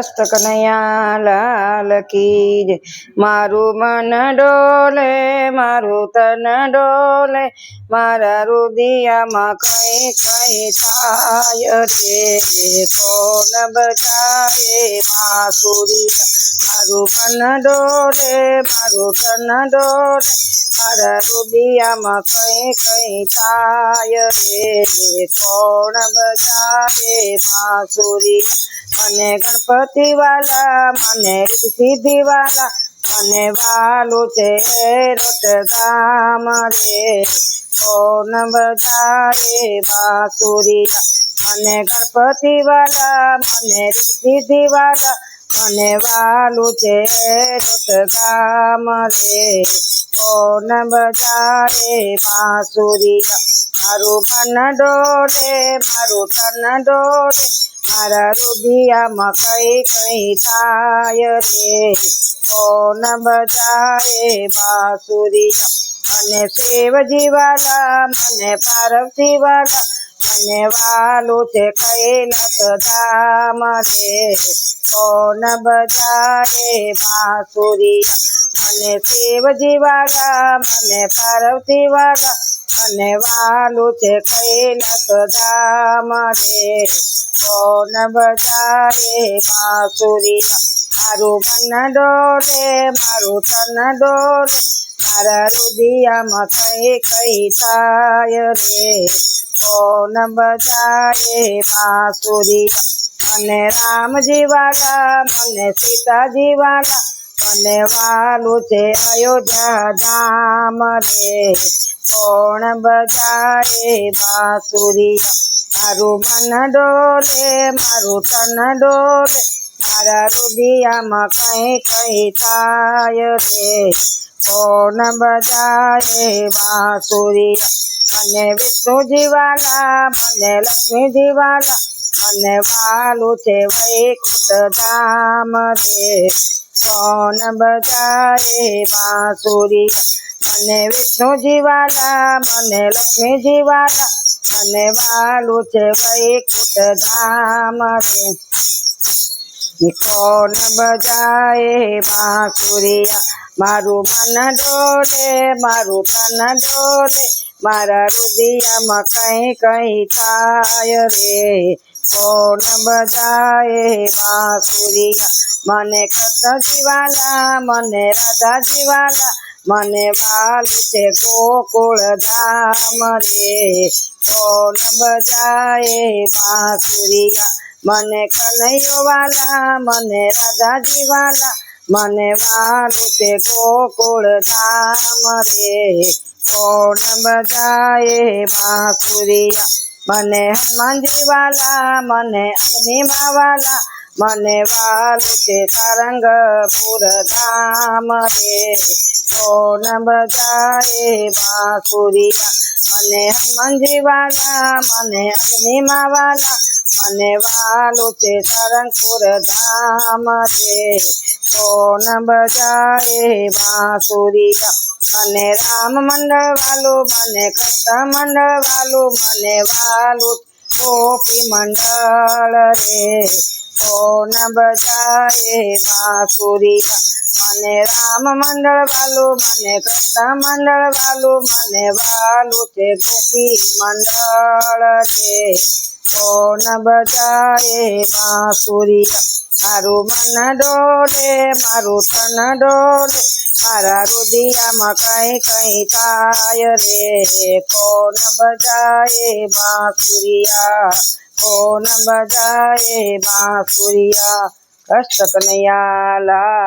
હસ્ત કનૈયા લાલ કી મારું મન ડોલે મારું તન ડોલે મારા રુદિયામાં કઈ કઈ થાય રે કોણ બચાવે માસુરિયા મારું મન ડોલે મારું તન ડોલે મારા રુદિયામાં કઈ કઈ થાય રે કોણ બચાવે માસુરિયા મને ગણપતિ વાલા મને સીધી વાલા મને વાલું છે રટ રે કોન બજારે બાસુરિયા મને ગણપતિ વાલા મને સીધી વાલા મને વાલું છે રટ રે કોન બજારે બાસુરિયા મારું મન ડોલે મારું તન ડોલે हरुदिया मकई कई थाय रे बजाए बासुरिया मन शिव जीवाला मन पार्व जीवाला मन वालू कैलस धाम रे कौन बजाए बासुरिया मन शिव जीवाला मन पार्व जीवाला અને વાલું છે કૈલાસ ધામ રે કોણ બજાવે માસુરિયા મારું મન ડોલે મારું તન ડોલે મારા રુદિયામાં કઈ કઈ થાય રે કોણ બજાવે માસુરિયા મને રામજી વાલા મને સીતાજી વાલા અને વાલું છે અયોધ્યા ધામ રે કોણ બતાવે બાસુરિયા મારું મન ડોલે મારું તન ડોલે મારા રુદિયામાં કઈ કઈ થાય રે કોણ બતાવે બાસુરિયા અને વિષ્ણુ જીવાલા મને લક્ષ્મી જીવાલા અને વાલો છે વૈકુંઠ ધામ તે કોન બજાય પાસુરી મને વિઠોજી વાલા મને લક્ષ્મીજી વાલા અને વાલો છે વૈકુંઠ ધામ તે કોન બજાય પાકુરીયા મારું મન ડોલે મારું કન ડોલે મારા હૃદયામાં કઈ કઈ છાય રે कौन बजाए बांसुरिया मने कथा जीवाला मने राधा जीवाला मने बालू से गोकुल धाम रे कौन जाए बांसुरिया मने कन्हैयो वाला मने राधा जीवाला वाला मने बालू से गोकुल धाम रे कौन जाए बांसुरिया मने हनुमान जी वाला मने अग्निमा वाला मने वाल के तरंग पुर धाम रे सोन बजाए बासुरिया मने हनुमान जी वाला मने अग्निमा वाला મને વાલું છે તરંગપુર ધામ છે કોણ બજાએ વાસુરિયા મને રામ મંડળ વાલું મને કૃષ્ણ મંડળ વાલું મને વાલું કોપી મંડળ રે કોણ બજાએ વાસુરિયા મને રામ મંડળ વાલું મને કૃષ્ણ મંડળ વાલું મને વાલું છે ગોપી મંડળ રે કોણ બજાયે બાસુરી આરો મન ડોલે મારું તન ડોલે મારા રુદિયામાં કઈ કઈ થાય રે કોણ બજાયે બાસુરીયા કોણ બજાયે બાસુરીયા કષ્ટ કનિયાલા